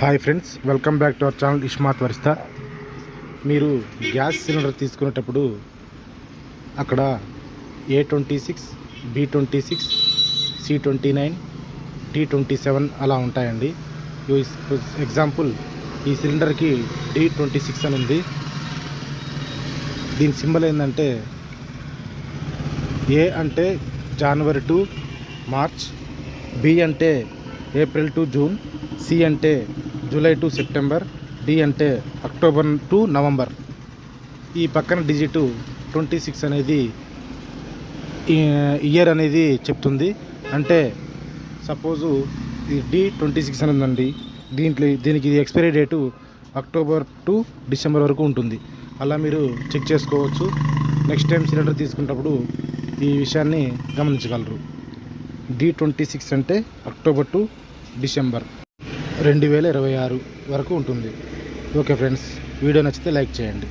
Hi friends welcome back to our channel ఇష్మాత్ వరిస్తా మీరు gas cylinder తీసుకునేటప్పుడు అక్కడ A twenty six B twenty six C twenty nine T twenty seven అలా ఉంటాయండి example ఈ సిలిండర్కి D twenty six అని ఉంది. దీని సింబల్ ఏంటంటే ఏ అంటే జనవరి టు మార్చ్ బి అంటే ఏప్రిల్ టు జూన్ సి అంటే జూలై టు సెప్టెంబర్ డి అంటే అక్టోబర్ టు నవంబర్. ఈ పక్కన డిజిట్ ట్వంటీ సిక్స్ అనేది ఇయర్ అనేది చెప్తుంది. అంటే సపోజు ఇది డి ట్వంటీ సిక్స్ అని ఉందండి దీంట్లో దీనికి ఇది expiry date October to December వరకు ఉంటుంది. అలా మీరు చెక్ చేసుకోవచ్చు. నెక్స్ట్ టైం సిలిండర్ తీసుకునేటప్పుడు ఈ విషయాన్ని గమనించగలరు. డి ట్వంటీ సిక్స్ అంటే అక్టోబర్ టు డిసెంబర్. రెండు వేల ఇరవై ఆరు వరకు ఉంటుంది. ఓకే ఫ్రెండ్స్ వీడియో నచ్చితే లైక్ చేయండి.